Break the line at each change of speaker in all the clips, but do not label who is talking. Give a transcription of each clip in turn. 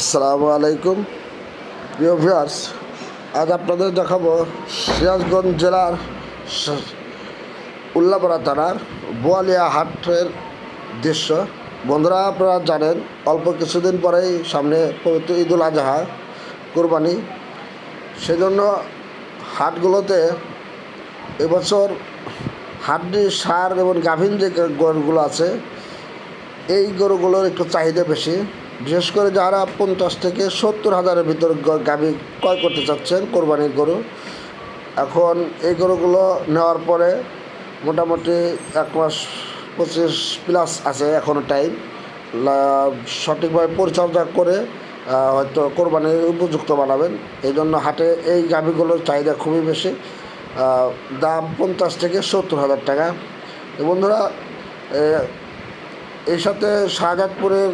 আসসালামু আলাইকুম। প্রিয় ভিউয়ার্স, আজ আপনাদের দেখাবো সিরাজগঞ্জ জেলার উল্লাপাড়া থানার বোয়ালিয়া হাটের দৃশ্য। বন্ধুরা, আপনারা জানেন, অল্প কিছুদিন পরেই সামনে পবিত্র ঈদুল আজহা কোরবানি। সেজন্য হাটগুলোতে এবছর হাড্ডি, সার এবং গাভীন যে গরুগুলো আছে। এই গরুগুলোর একটু চাহিদা বেশি। বিশেষ করে যারা পঞ্চাশ থেকে সত্তর হাজারের ভিতর গাভী ক্রয় করতে চাচ্ছেন কোরবানির গরু, এখন এই গরুগুলো নেওয়ার পরে মোটামুটি এক মাস পঁচিশ প্লাস আছে এখনও টাইম সঠিকভাবে পরিচর্যা করে হয়তো কোরবানির উপযুক্ত বানাবেন। এই জন্য হাটে এই গাভীগুলোর চাহিদা খুবই বেশি। দাম পঞ্চাশ থেকে সত্তর হাজার টাকা। বন্ধুরা এর সাথে শাহজাদপুরের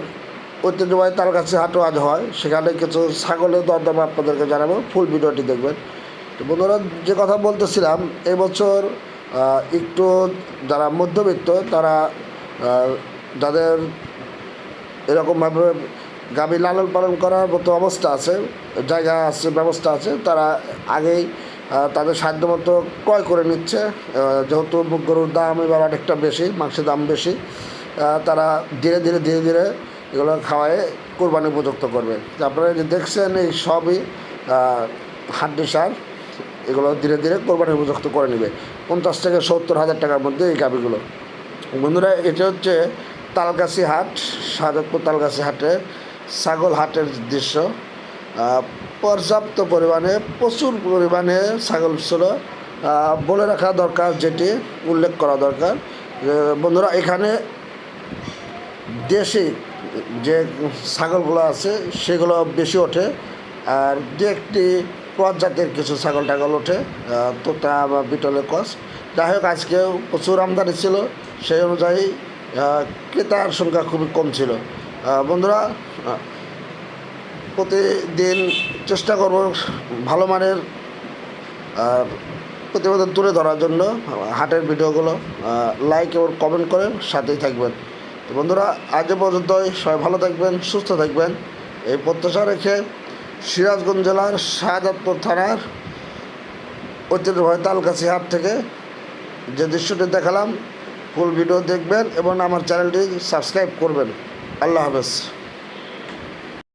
ঐতিহ্যবাহী তার কাছে হাটও আজ হয়। সেখানে কিছু ছাগলের দরদাম আপনাদেরকে জানাব। ফুল ভিডিওটি দেখবেন। তো বন্ধুরা, যে কথা বলতেছিলাম, এবছর একটু যারা মধ্যবিত্ত, তারা যাদের এরকমভাবে গাভী লালন পালন করার মতো অবস্থা আছে, জায়গা আছে, ব্যবস্থা আছে, তারা আগেই তাদের সাধ্য মতো ক্রয় করে নিচ্ছে। যেহেতু গরুর দাম এবার অনেকটা বেশি, মাংসের দাম বেশি তারা ধীরে ধীরে ধীরে ধীরে এগুলো খাওয়ায় কোরবানি উপযুক্ত করবে। আপনারা যে দেখছেন, এই সবই হাড্ডি সার, এগুলো ধীরে ধীরে কোরবানি উপযুক্ত করে নেবে। পঞ্চাশ থেকে সত্তর হাজার টাকার মধ্যে এই গাভিগুলো। বন্ধুরা, এটা হচ্ছে তালগাছি হাট, শাহজাদপুর তালগাছি হাটে, ছাগল হাটের দৃশ্য। পর্যাপ্ত পরিমাণে, প্রচুর পরিমাণে ছাগল ছিল। বলে রাখা দরকার, যেটি উল্লেখ করা দরকার বন্ধুরা, এখানে দেশি যে ছাগলগুলো আছে, সেগুলো বেশি ওঠে। আর দু একটি প্রজাতের কিছু ছাগল টাগল ওঠে তোতা বা বিটলের কস যাই হোক, আজকেও প্রচুর আমদানি ছিল, সেই অনুযায়ী ক্রেতার সংখ্যা খুবই কম ছিল। বন্ধুরা, প্রতিদিন চেষ্টা করব ভালো মানের প্রতিবেদন তুলে ধরার জন্য হাটের ভিডিওগুলো লাইক এবং কমেন্ট করে সাথেই থাকবেন। তো বন্ধুরা আজ পর্যন্ত পর্যন্তই। সবাই ভালো থাকবেন, সুস্থ থাকবেন। এই প্রত্যাশা রেখে সিরাজগঞ্জ জেলার শাহজাদপুর থানার ঐতিহ্যবাহী তালকাছি হাট থেকে যে দৃশ্যটি দেখালাম ফুল ভিডিও দেখবেন এবং আমার চ্যানেলটি সাবস্ক্রাইব করবেন। আল্লাহ হাফেজ।